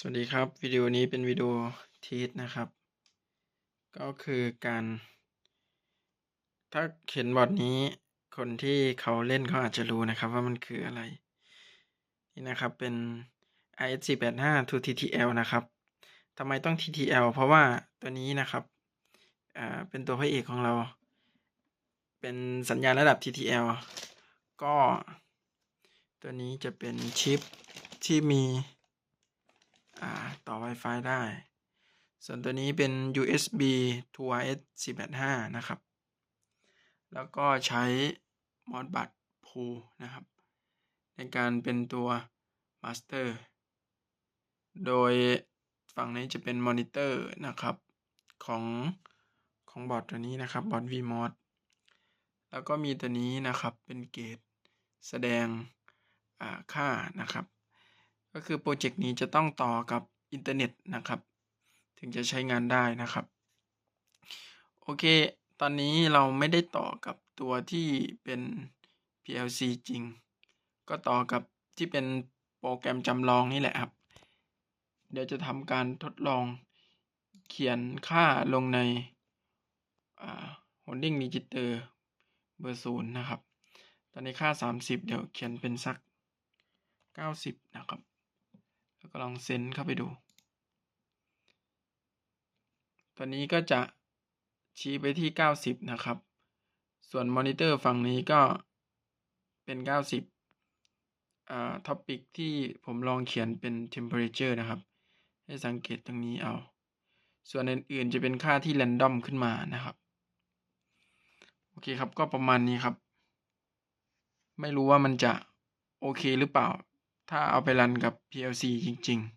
สวัสดีครับวิดีโอนี้เป็นวิดีโอทีสนะครับ ก็คือการ ถ้าเห็นบอร์ดนี้คนที่เขาเล่นเขาอาจจะรู้นะครับว่ามันคืออะไร นี่นะครับเป็น IS485 to TTL นะครับทำไมต้อง TTL เพราะว่าตัวนี้นะครับอ่าเป็นตัวพระเอกของเรา เป็นสัญญาณระดับ TTL ก็ตัวนี้จะเป็นชิปที่มี Wi-Fi ได้ ส่วนตัวนี้เป็น USB to RS 485 นะครับ แล้วก็ใช้ Modbus Pro นะครับ ในการเป็นตัว Master โดยฝั่งนี้จะเป็นมอนิเตอร์นะครับ ของของบอร์ดตัวนี้นะครับบอร์ด VMod แล้วก็มีตัวนี้นะครับเป็นเกจแสดงค่านะครับ ก็คือโปรเจกต์นี้จะต้องต่อกับ อินเทอร์เน็ตนะครับ ถึงจะใช้งานได้นะครับ โอเค ตอนนี้เราไม่ได้ต่อกับตัวที่เป็น PLC จริง ก็ต่อกับที่เป็นโปรแกรมจำลองนี่แหละครับ เดี๋ยวจะทำการทดลองเขียนค่าลงใน holding register เบอร์ศูนย์นะครับ ตอนนี้ค่า 30 เดี๋ยวเขียนเป็นสัก 90 นะครับ แล้วก็ลองเซนเข้าไปดู ตัวนี้ก็จะชี้ไปที่ 90 นะครับ ส่วนมอนิเตอร์ฝั่งนี้ก็เป็น 90อ่าท็อปิกที่ผมลองเขียนเป็น temperature นะครับ ให้สังเกตตรงนี้เอา ส่วนอื่นๆจะเป็นค่าที่ random ขึ้นมานะครับ โอเคครับ ก็ประมาณนี้ครับ ไม่รู้ว่ามันจะโอเคหรือเปล่า ถ้าเอาไปรันกับ PLC จริง ๆ